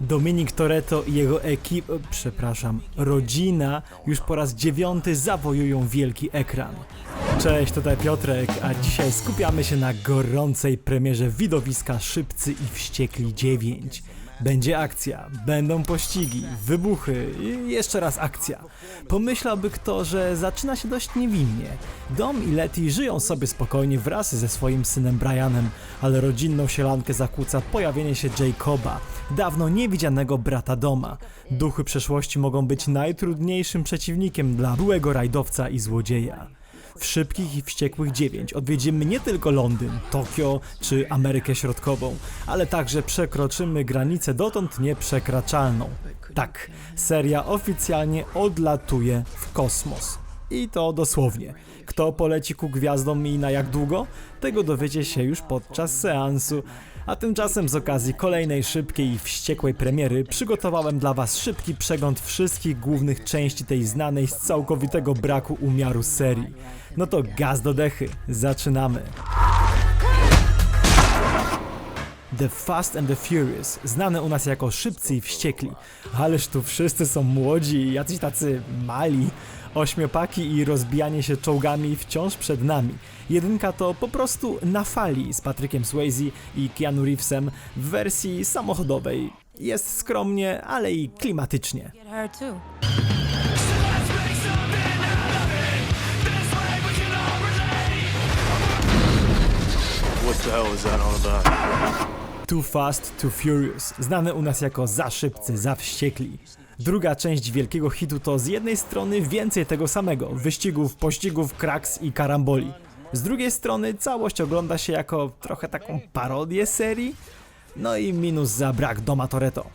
Dominik Toretto i jego ekip, e, przepraszam, rodzina już po raz dziewiąty zawojują wielki ekran. Cześć, tutaj Piotrek, a dzisiaj skupiamy się na gorącej premierze widowiska Szybcy i Wściekli 9. Będzie akcja, będą pościgi, wybuchy i jeszcze raz akcja. Pomyślałby kto, że zaczyna się dość niewinnie. Dom i Letty żyją sobie spokojnie wraz ze swoim synem Brianem, ale rodzinną sielankę zakłóca pojawienie się Jacoba, dawno niewidzianego brata Doma. Duchy przeszłości mogą być najtrudniejszym przeciwnikiem dla byłego rajdowca i złodzieja. W Szybkich i Wściekłych 9 odwiedzimy nie tylko Londyn, Tokio czy Amerykę Środkową, ale także przekroczymy granicę dotąd nieprzekraczalną. Tak, seria oficjalnie odlatuje w kosmos. I to dosłownie. Kto poleci ku gwiazdom i na jak długo? Tego dowiecie się już podczas seansu. A tymczasem z okazji kolejnej szybkiej i wściekłej premiery przygotowałem dla Was szybki przegląd wszystkich głównych części tej znanej z całkowitego braku umiaru serii. No to gaz do dechy, zaczynamy. The Fast and the Furious, znane u nas jako Szybcy i Wściekli. Ależ tu wszyscy są młodzi i jacyś tacy mali. Ośmiopaki i rozbijanie się czołgami wciąż przed nami. Jedynka to po prostu na fali z Patrykiem Swayze i Keanu Reevesem w wersji samochodowej. Jest skromnie, ale i klimatycznie. What the hell is that all about? Too Fast, Too Furious, znane u nas jako Za Szybcy, Za Wściekli. Druga część wielkiego hitu to z jednej strony więcej tego samego, wyścigów, pościgów, kraks i karamboli. Z drugiej strony całość ogląda się jako trochę taką parodię serii. No i minus za brak Doma Toretto.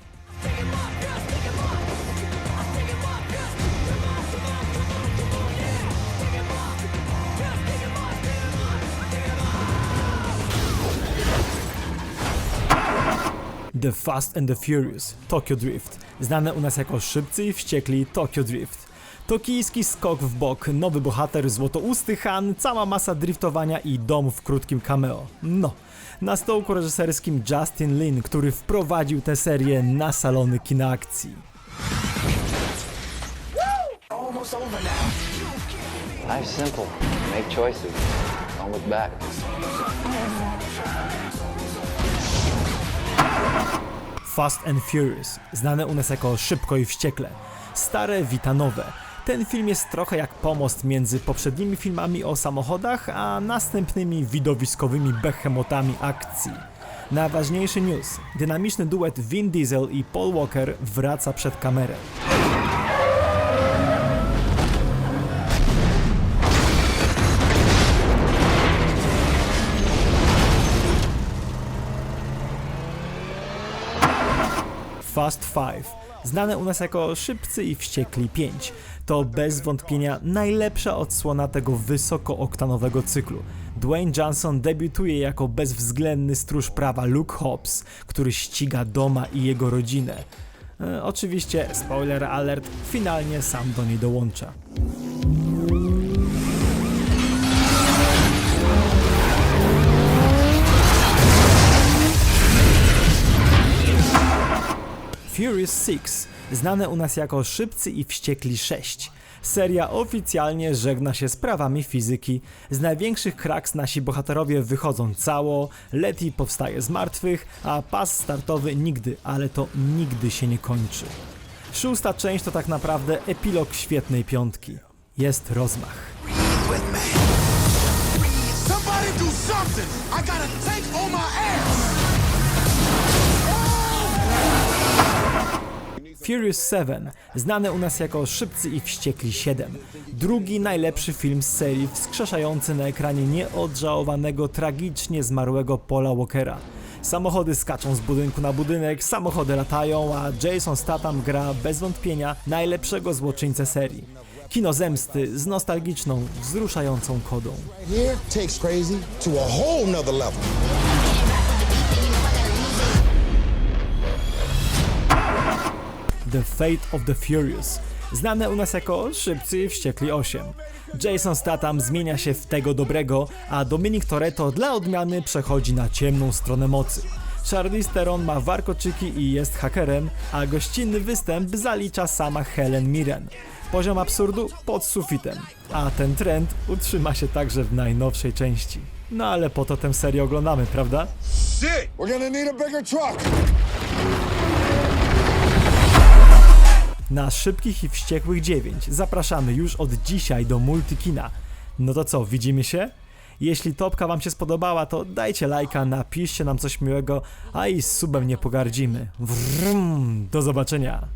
The Fast and the Furious, Tokyo Drift, znane u nas jako Szybcy i Wściekli Tokyo Drift. Tokijski skok w bok, nowy bohater, złotousty Han, cała masa driftowania i dom w krótkim cameo. No, na stołku reżyserskim Justin Lin, który wprowadził tę serię na salony kina akcji. Life's simple. Make choices. Don't look back. Fast and Furious, znane u nas jako Szybko i Wściekle. Stare wita nowe. Ten film jest trochę jak pomost między poprzednimi filmami o samochodach, a następnymi widowiskowymi behemotami akcji. Najważniejszy news. Dynamiczny duet Vin Diesel i Paul Walker wraca przed kamerę. Fast Five, znane u nas jako Szybcy i Wściekli 5, to bez wątpienia najlepsza odsłona tego wysokooktanowego cyklu. Dwayne Johnson debiutuje jako bezwzględny stróż prawa Luke Hobbs, który ściga Doma i jego rodzinę. E, oczywiście, spoiler alert, finalnie sam do niej dołącza. Furious 6, znane u nas jako Szybcy i Wściekli 6. Seria oficjalnie żegna się z prawami fizyki. Z największych kraks nasi bohaterowie wychodzą cało, Letty powstaje z martwych, a pas startowy nigdy, ale to nigdy się nie kończy. Szósta część to tak naprawdę epilog świetnej piątki. Jest rozmach. Somebody do something! I gotta take on my ass! Furious 7, znane u nas jako Szybcy i Wściekli 7. Drugi najlepszy film z serii wskrzeszający na ekranie nieodżałowanego, tragicznie zmarłego Paula Walkera. Samochody skaczą z budynku na budynek, samochody latają, a Jason Statham gra bez wątpienia najlepszego złoczyńcę serii. Kino zemsty z nostalgiczną, wzruszającą kodą. The Fate of the Furious, znane u nas jako Szybcy i Wściekli 8. Jason Statham zmienia się w tego dobrego, a Dominic Toretto dla odmiany przechodzi na ciemną stronę mocy. Charlize Theron ma warkoczyki i jest hakerem, a gościnny występ zalicza sama Helen Mirren. Poziom absurdu pod sufitem, a ten trend utrzyma się także w najnowszej części. No ale po to tę serię oglądamy, prawda? Shit! We're gonna need a bigger truck. Na Szybkich i Wściekłych 9 zapraszamy już od dzisiaj do Multikina. No to co, widzimy się? Jeśli topka wam się spodobała, to dajcie lajka, napiszcie nam coś miłego, a i z subem nie pogardzimy. Wrum, do zobaczenia!